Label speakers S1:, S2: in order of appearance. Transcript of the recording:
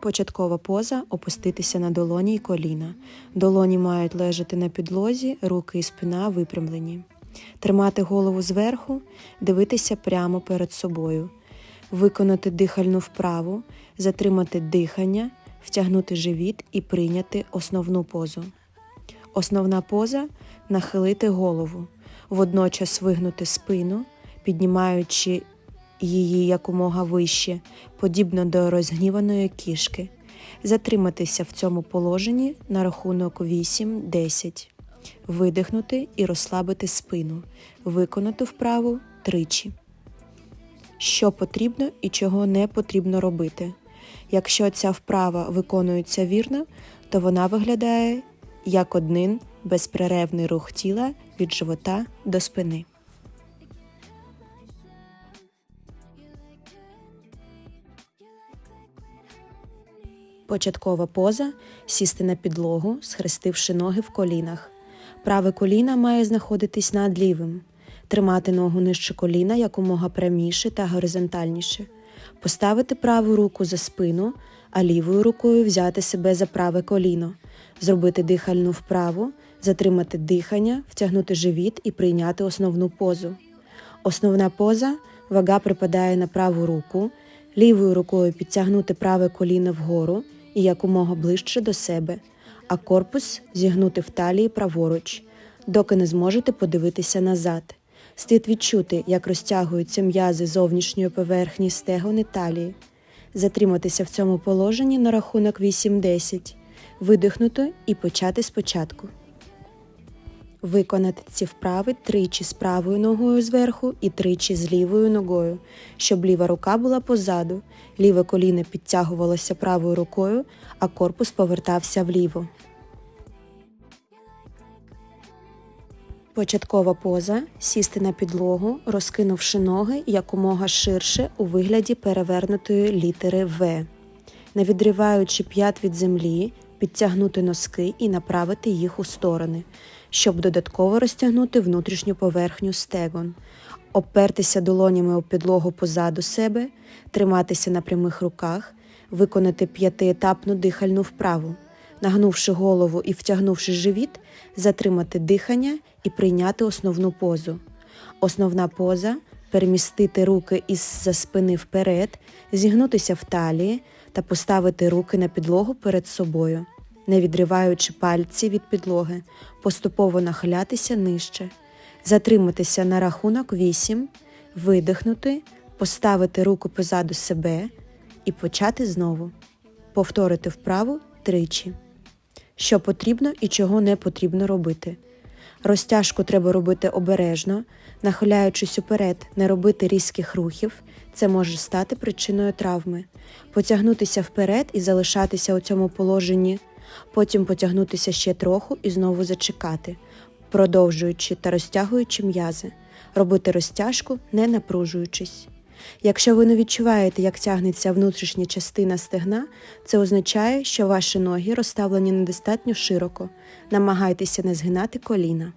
S1: Початкова поза опуститися на долоні і коліна. Долоні мають лежати на підлозі, руки і спина випрямлені. Тримати голову зверху, дивитися прямо перед собою. Виконати дихальну вправу, затримати дихання, втягнути живіт і прийняти основну позу. Основна поза нахилити голову, водночас вигнути спину, піднімаючи її якомога вище, подібно до розгніваної кішки. Затриматися в цьому положенні на рахунок 8-10. Видихнути і розслабити спину. Виконати вправу тричі. Що потрібно і чого не потрібно робити. Якщо ця вправа виконується вірно, то вона виглядає як один безперервний рух тіла від живота до спини. Початкова поза сісти на підлогу, схрестивши ноги в колінах. Праве коліна має знаходитись над лівим, тримати ногу нижче коліна якомога пряміше та горизонтальніше, поставити праву руку за спину, а лівою рукою взяти себе за праве коліно, зробити дихальну вправу, затримати дихання, втягнути живіт і прийняти основну позу. Основна поза вага припадає на праву руку, лівою рукою підтягнути праве коліно вгору і якомога ближче до себе, а корпус зігнути в талії праворуч, доки не зможете подивитися назад. Слід відчути, як розтягуються м'язи зовнішньої поверхні стегони талії. Затриматися в цьому положенні на рахунок 8-10, видихнути і почати спочатку. Виконати ці вправи тричі з правою ногою зверху і тричі з лівою ногою, щоб ліва рука була позаду, ліве коліно підтягувалося правою рукою, а корпус повертався вліво. Початкова поза сісти на підлогу, розкинувши ноги якомога ширше у вигляді перевернутої літери В, не відриваючи п'ят від землі, підтягнути носки і направити їх у сторони, щоб додатково розтягнути внутрішню поверхню стегон, обпертися долонями у підлогу позаду себе, триматися на прямих руках, виконати п'ятиетапну дихальну вправу, нагнувши голову і втягнувши живіт, затримати дихання і прийняти основну позу. Основна поза перемістити руки із-за спини вперед, зігнутися в талії та поставити руки на підлогу перед собою, не відриваючи пальці від підлоги, поступово нахилятися нижче, затриматися на рахунок 8, видихнути, поставити руку позаду себе і почати знову. Повторити вправу тричі. Що потрібно і чого не потрібно робити. Розтяжку треба робити обережно, нахиляючись уперед, не робити різких рухів, це може стати причиною травми. Потягнутися вперед і залишатися у цьому положенні, потім потягнутися ще трохи і знову зачекати, продовжуючи та розтягуючи м'язи, робити розтяжку, не напружуючись. Якщо ви не відчуваєте, як тягнеться внутрішня частина стегна, це означає, що ваші ноги розставлені недостатньо широко. Намагайтеся не згинати коліна.